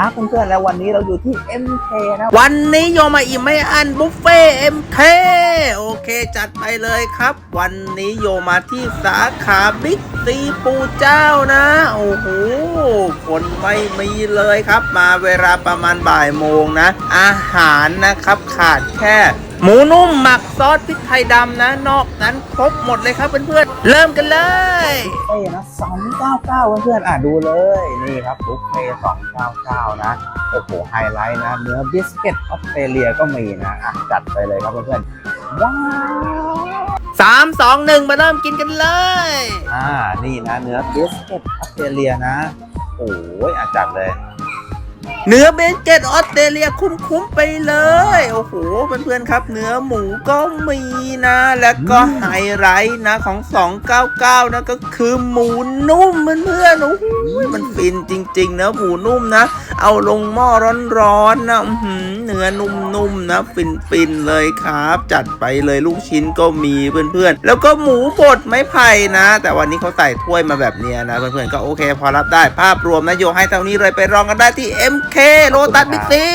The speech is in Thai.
ครับเพื่อนๆแล้ววันนี้เราอยู่ที่ MK นะวันนี้โยมาอิ่มไม่อันบุฟเฟ่เอ็มเคโอเคจัดไปเลยครับ วันนี้โยมาที่สาขาบิ๊กซีปูเจ้านะ โอ้โหคนไม่มีเลยครับ มาเวลาประมาณบ่ายโมงนะ อาหารนะครับขาดแค่ หมูนุ่มหมักซอสพริกไทยดำนะ นอกนั้นครบหมดเลยครับเพื่อนๆ เริ่มกันเลยเฟ่นะ299เพื่อนๆอะดูเลย นี่ครับบุฟเฟ่299นะ โอ้โห ไฮไลท์นะ เนื้อบิสกิตออสเตรเลียก็มีนะ อะ จัดไปเลยครับเพื่อนๆ ว้าวสามสองหนึ่งมาเริ่มกินกันเลย อ่า นี่นะ เนื้อบิสกิตออสเตรเลียนะ โอ้ยอะจัดเลย เนื้อเบนเกตออสเตรเลียคุ้มๆไปเลย โอ้โหเพื่อนๆครับ เนื้อหมูก็มีนะ แล้วก็ไฮไลท์นะของ 299 นะก็คือหมูนุ่มเพื่อนๆโอ้โหมันฟินจริงๆนะหมูนุ่มนะ เอาลงหม้อร้อนๆนะเนื้อนุ่มๆนะฟินๆเลยครับ จัดไปเลยลูกชิ้นก็มีเพื่อนๆ แล้วก็หมูบดไม้ไผ่นะ แต่วันนี้เขาใส่ถ้วยมาแบบเนี้ยนะเพื่อนๆก็โอเค พอรับได้ภาพรวมนะโยให้เท่านี้เลยไปลองกันได้ที่เ MK โลตัสบิ๊กซี